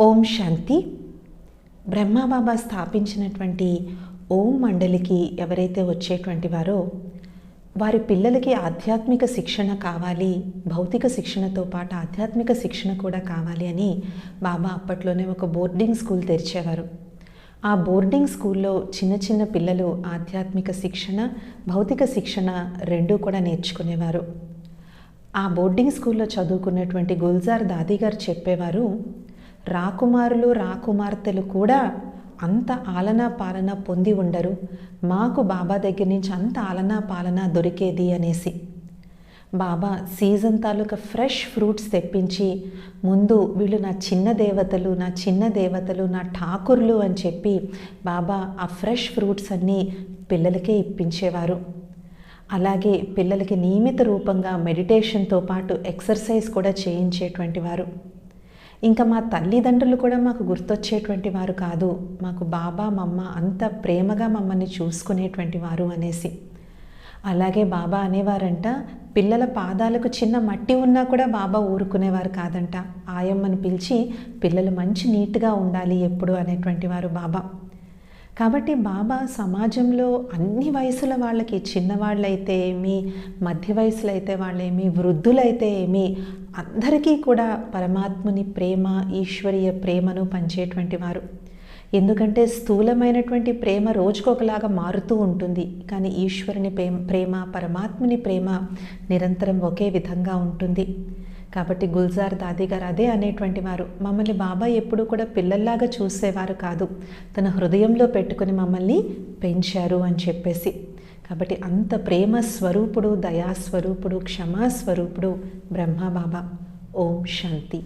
ఓం శాంతి. బ్రహ్మబాబా స్థాపించినటువంటి ఓం మండలికి ఎవరైతే వచ్చేటువంటి వారో వారి పిల్లలకి ఆధ్యాత్మిక శిక్షణ కావాలి భౌతిక శిక్షణతో పాటు ఆధ్యాత్మిక శిక్షణ కూడా కావాలి అని బాబా అప్పట్లోనే ఒక బోర్డింగ్ స్కూల్ తెరిచేవారు. ఆ బోర్డింగ్ స్కూల్లో చిన్న చిన్న పిల్లలు ఆధ్యాత్మిక శిక్షణ భౌతిక శిక్షణ రెండూ కూడా నేర్చుకునేవారు. ఆ బోర్డింగ్ స్కూల్లో చదువుకున్నటువంటి గుల్జార్ దాది గారు చెప్పేవారు రాకుమారులు రాకుమార్తెలు కూడా అంత ఆలనా పాలన పొంది ఉండరు. మాకు బాబా దగ్గర నుంచి అంత ఆలనా పాలన దొరికేది అనేసి. బాబా సీజన్ తాలూకా ఫ్రెష్ ఫ్రూట్స్ తెప్పించి ముందు వీళ్ళు నా చిన్న దేవతలు నా చిన్న దేవతలు నా ఠాకూర్లు అని చెప్పి బాబా ఆ ఫ్రెష్ ఫ్రూట్స్ అన్నీ పిల్లలకే ఇప్పించేవారు. అలాగే పిల్లలకి నియమిత రూపంగా మెడిటేషన్తో పాటు ఎక్సర్సైజ్ కూడా చేయించేటువంటి వారు. ఇంకా మా తల్లిదండ్రులు కూడా మాకు గుర్తొచ్చేటువంటి వారు కాదు. మాకు బాబా మమ్మ అంత ప్రేమగా మమ్మల్ని చూసుకునేటువంటి వారు అనేసి. అలాగే బాబా అనేవారంట పిల్లల పాదాలకు చిన్న మట్టి ఉన్నా కూడా బాబా ఊరుకునేవారు కాదంట. ఆయమ్మని పిలిచి పిల్లలు మంచి నీట్గా ఉండాలి ఎప్పుడు అనేటువంటి వారు బాబా. కాబట్టి బాబా సమాజంలో అన్ని వయసుల వాళ్ళకి చిన్నవాళ్ళైతే ఏమి మధ్య వయసులో అయితే వాళ్ళేమి వృద్ధులైతే ఏమి అందరికీ కూడా పరమాత్ముని ప్రేమ ఈశ్వరీయ ప్రేమను పంచేటువంటి వారు. ఎందుకంటే స్థూలమైనటువంటి ప్రేమ రోజుకొకలాగా మారుతూ ఉంటుంది. కానీ ఈశ్వరుని ప్రేమ ప్రేమ పరమాత్ముని ప్రేమ నిరంతరం ఒకే విధంగా ఉంటుంది. కాబట్టి గుల్జార్ దాది గారు అదే అనేటువంటి వారు. మమ్మల్ని బాబా ఎప్పుడు కూడా పిల్లల్లాగా చూసేవారు కాదు. తన హృదయంలో పెట్టుకుని మమ్మల్ని పెంచారు అని చెప్పేసి. కాబట్టి అంత ప్రేమ స్వరూపుడు దయాస్వరూపుడు క్షమాస్వరూపుడు బ్రహ్మ బాబా. ఓం శాంతి.